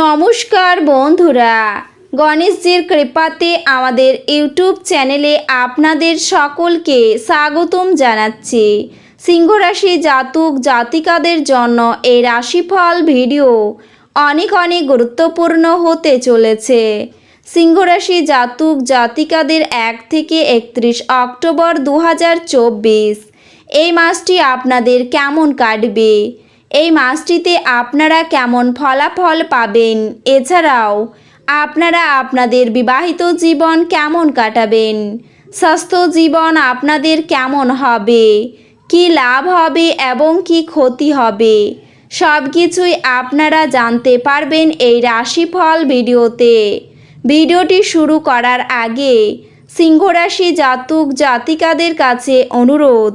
নমস্কার বন্ধুরা। গণেশজির কৃপাতে আমাদের ইউটিউব চ্যানেলে আপনাদের সকলকে স্বাগতম জানাচ্ছি। সিংহরাশি জাতক, জাতিকাদের জন্য এই রাশিফল ভিডিও অনেক অনেক গুরুত্বপূর্ণ হতে চলেছে। সিংহরাশি জাতক, জাতিকাদের এক থেকে একত্রিশ অক্টোবর দু হাজার চব্বিশ। এই মাসটি আপনাদের কেমন কাটবে? এই মাসটিতে আপনারা কেমন ফলাফল পাবেন? এছাড়াও, আপনারা আপনাদের বিবাহিত জীবন কেমন কাটাবেন? স্বাস্থ্য জীবন আপনাদের কেমন হবে? কি লাভ হবে এবং কি ক্ষতি হবে? সব কিছুই আপনারা জানতে পারবেন এই রাশিফল ভিডিওতে। ভিডিওটি শুরু করার আগে, সিংহরাশি জাতক জাতিকাদের কাছে অনুরোধ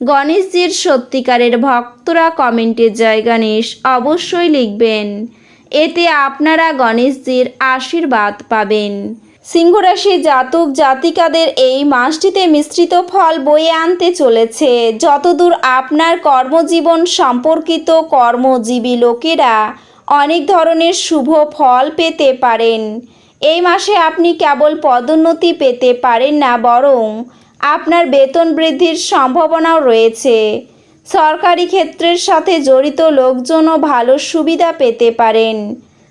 গণেশজির সত্যিকারের ভক্তরা কমেন্টে জয় গণেশ অবশ্যই লিখবেন। এতে আপনারা গণেশজির আশীর্বাদ পাবেন। সিংহরাশি জাতক জাতিকাদের এই মাসটিতে মিশ্রিত ফল বয়ে আনতে চলেছে। যতদূর আপনার কর্মজীবন সম্পর্কিত কর্মজীবী লোকেরা অনেক ধরনের শুভ ফল পেতে পারেন। এই মাসে আপনি কেবল পদোন্নতি পেতে পারেন না, বরং আপনার বেতন বৃদ্ধির সম্ভাবনাও রয়েছে। সরকারি ক্ষেত্রের সাথে জড়িত লোকজনও ভালো সুবিধা পেতে পারেন।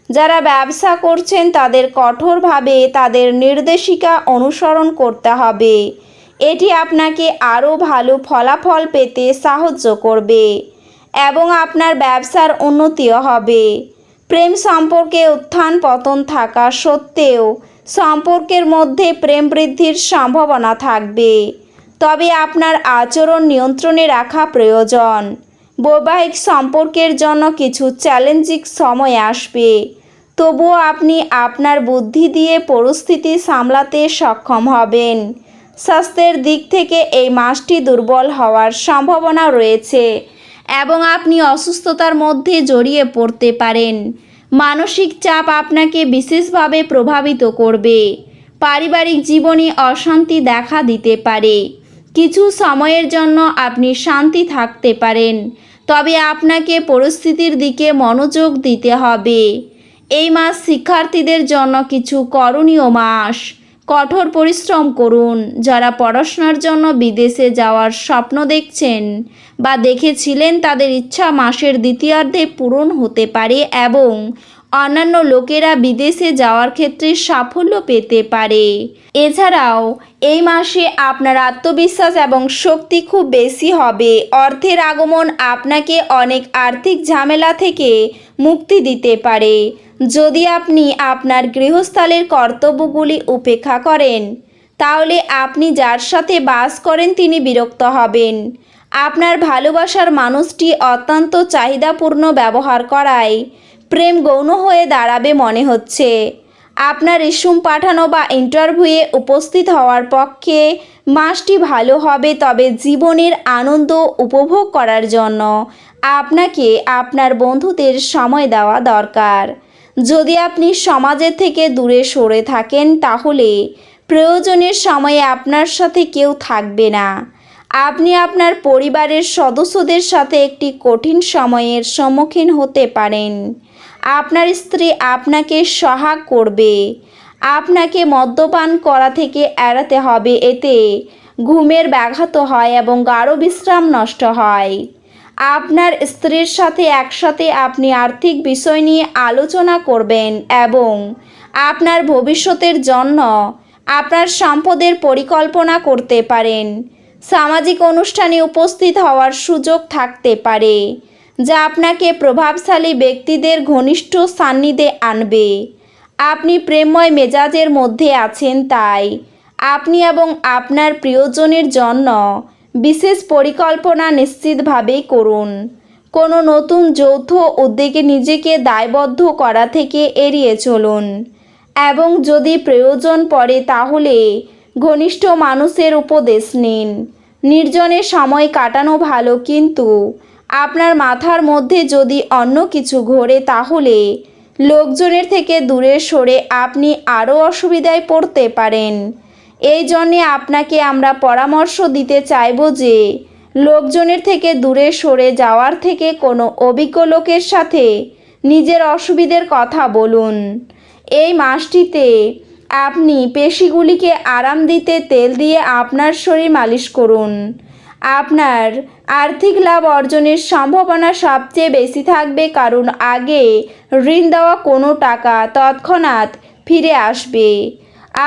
যারা ব্যবসা করছেন, তাদের কঠোরভাবে তাদের নির্দেশিকা অনুসরণ করতে হবে। এটি আপনাকে আরও ভালো ফলাফল পেতে সাহায্য করবে এবং আপনার ব্যবসার উন্নতিও হবে। প্রেম সম্পর্কে উত্থান পতন থাকা সত্ত্বেও সম্পর্কের মধ্যে প্রেম বৃদ্ধির সম্ভাবনা থাকবে। তবে আপনার আচরণ নিয়ন্ত্রণে রাখা প্রয়োজন। বৈবাহিক সম্পর্কের জন্য কিছু চ্যালেঞ্জিং সময় আসবে। তবুও আপনি আপনার বুদ্ধি দিয়ে পরিস্থিতি সামলাতে সক্ষম হবেন। স্বাস্থ্যের দিক থেকে এই মাসটি দুর্বল হওয়ার সম্ভাবনা রয়েছে এবং আপনি অসুস্থতার মধ্যে জড়িয়ে পড়তে পারেন। মানসিক চাপ আপনাকে বিশেষভাবে প্রভাবিত করবে। পারিবারিক জীবনে অশান্তি দেখা দিতে পারে। কিছু সময়ের জন্য আপনি শান্তি থাকতে পারেন। তবে আপনাকে পরিস্থিতির দিকে মনোযোগ দিতে হবে। এই মাস শিক্ষার্থীদের জন্য কিছু করণীয় মাস। কঠোর পরিশ্রম করুন। যারা পড়াশোনার জন্য বিদেশে যাওয়ার স্বপ্ন দেখছেন বা দেখেছিলেন তাদের ইচ্ছা মাসের দ্বিতীয়ার্ধে পূরণ হতে পারে এবং অন্যান্য লোকেরা বিদেশে যাওয়ার ক্ষেত্রে সাফল্য পেতে পারে। এছাড়াও, এই মাসে আপনার আত্মবিশ্বাস এবং শক্তি খুব বেশি হবে। অর্থের আগমন আপনাকে অনেক আর্থিক ঝামেলা থেকে মুক্তি দিতে পারে। যদি আপনি আপনার গৃহস্থলের কর্তব্যগুলি উপেক্ষা করেন, তাহলে আপনি যার সাথে বাস করেন তিনি বিরক্ত হবেন। আপনার ভালোবাসার মানুষটি অত্যন্ত চাহিদাপূর্ণ ব্যবহার করায় প্রেম গৌণ হয়ে দাঁড়াবে মনে হচ্ছে। আপনার রিসুম পাঠানো বা ইন্টারভিউয়ে উপস্থিত হওয়ার পক্ষে মাসটি ভালো হবে, তবে জীবনের আনন্দ উপভোগ করার জন্য আপনাকে আপনার বন্ধুদের সময় দেওয়া দরকার। যদি আপনি সমাজের থেকে দূরে সরে থাকেন, তাহলে প্রয়োজনের সময়ে আপনার সাথে কেউ থাকবে না। আপনি আপনার পরিবারের সদস্যদের সাথে একটি কঠিন সময়ের সম্মুখীন হতে পারেন। আপনার স্ত্রী আপনাকে সহায় করবে। আপনাকে মদ্যপান করা থেকে এড়াতে হবে। এতে ঘুমের ব্যাঘাত হয় এবং গাঢ় বিশ্রাম নষ্ট হয়। আপনার স্ত্রীর সাথে একসাথে আপনি আর্থিক বিষয় নিয়ে আলোচনা করবেন এবং আপনার ভবিষ্যতের জন্য আপনার সম্পদের পরিকল্পনা করতে পারেন। সামাজিক অনুষ্ঠানে উপস্থিত হওয়ার সুযোগ থাকতে পারে। যা আপনাকে প্রভাবশালী ব্যক্তিদের ঘনিষ্ঠ সান্নিধ্যে আনবে। আপনি প্রেমময় মেজাজের মধ্যে আছেন তাই। আপনি এবং আপনার প্রিয়জনের জন্য বিশেষ পরিকল্পনা নিশ্চিতভাবেই করুন। কোনো নতুন যৌথ উদ্যোগে নিজেকে দায়বদ্ধ করা থেকে এড়িয়ে চলুন। এবং যদি প্রয়োজন পড়ে তাহলে ঘনিষ্ঠ মানুষের উপদেশ নিন। নির্জনে সময় কাটানো ভালো কিন্তু আপনার মাথার মধ্যে যদি অন্য কিছু ঘোরে তাহলে লোকজনের থেকে দূরে সরে আপনি আরও অসুবিধায় পড়তে পারেন। এই জন্যে আপনাকে আমরা পরামর্শ দিতে চাইব যে লোকজনের থেকে দূরে সরে যাওয়ার থেকে কোনো অভিজ্ঞ লোকের সাথে নিজের অসুবিধের কথা বলুন। এই মাসটিতে আপনি পেশিগুলিকে আরাম দিতে তেল দিয়ে আপনার শরীর মালিশ করুন। আপনার আর্থিক লাভ অর্জনের সম্ভাবনা সবচেয়ে বেশি থাকবে কারণ আগে ঋণ দেওয়া কোনো টাকা তৎক্ষণাৎ ফিরে আসবে।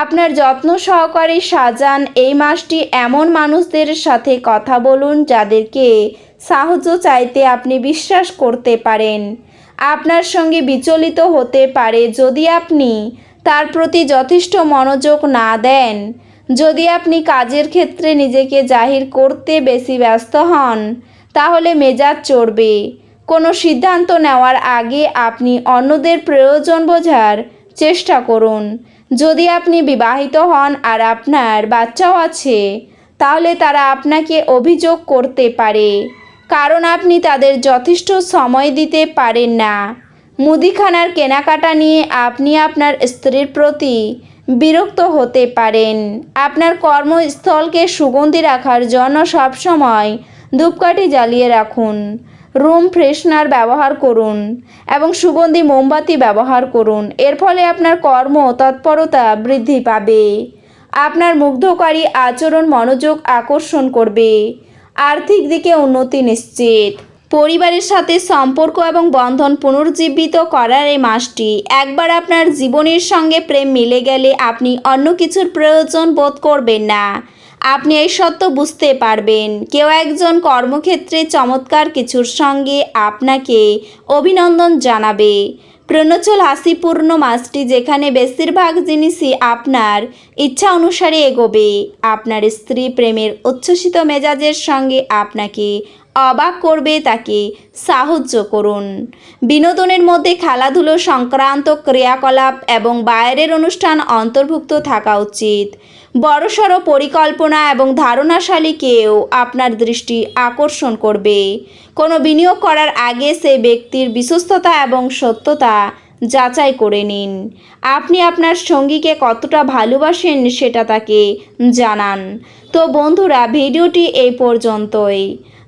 আপনার যত্ন সহকারে সাজান এই মাসটি এমন মানুষদের সাথে কথা বলুন যাদেরকে সাহায্য চাইতে আপনি বিশ্বাস করতে পারেন। আপনার সঙ্গে বিচলিত হতে পারে যদি আপনি তার প্রতি যথেষ্ট মনোযোগ না দেন। যদি আপনি কাজের ক্ষেত্রে নিজেকে জাহির করতে বেশি ব্যস্ত হন, তাহলে মেজাজ চড়বে। কোনো সিদ্ধান্ত নেওয়ার আগে আপনি অন্যদের প্রয়োজন বোঝার চেষ্টা করুন। যদি আপনি বিবাহিত হন আর আপনার বাচ্চাও আছে, তাহলে তারা আপনাকে অভিযোগ করতে পারে, কারণ আপনি তাদের যথেষ্ট সময় দিতে পারেন না। মুদিখানার কেনাকাটা নিয়ে আপনি আপনার স্ত্রীর প্রতি বিরক্ত হতে পারেন। আপনার কর্মস্থলকে সুগন্ধি রাখার জন্য সবসময় ধূপকাঠি জ্বালিয়ে রাখুন, রুম ফ্রেশনার ব্যবহার করুন এবং সুগন্ধি মোমবাতি ব্যবহার করুন। এর ফলে আপনার কর্ম তৎপরতা বৃদ্ধি পাবে। আপনার মুগ্ধকারী আচরণ মনোযোগ আকর্ষণ করবে। আর্থিক দিকে উন্নতি নিশ্চিত। পরিবারের সাথে সম্পর্ক এবং বন্ধন পুনর্জীবিত করার এই মাসটি, একবার আপনার জীবনের সঙ্গে প্রেম মিলে গেলে আপনি অন্য কিছুর প্রয়োজন বোধ করবেন না। আপনি এই সত্য বুঝতে পারবেন, কেউ একজন কর্মক্ষেত্রে চমৎকার কিছুর সঙ্গে আপনাকে অভিনন্দন জানাবে। প্রণচল হাসিপূর্ণ মাসটি যেখানে বেশিরভাগ জিনিসই আপনার ইচ্ছা অনুসারে এগোবে। আপনার স্ত্রী প্রেমের উচ্ছ্বসিত মেজাজের সঙ্গে আপনাকে অবাক করবে তাকে। সাহায্য করুন। বিনোদনের মধ্যে খেলাধুলো, সংক্রান্ত ক্রিয়াকলাপ এবং বাইরের অনুষ্ঠান অন্তর্ভুক্ত থাকা উচিত। বড়সড় পরিকল্পনা এবং ধারণাশালী কেউ আপনার দৃষ্টি আকর্ষণ করবে। কোনো বিনিয়োগ করার আগে সেই ব্যক্তির বিশ্বস্ততা এবং সত্যতা যাচাই করে নিন। আপনি আপনার সঙ্গীকে কতটা ভালোবাসেন সেটা তাকে জানান। তো বন্ধুরা, ভিডিওটি এই পর্যন্তই।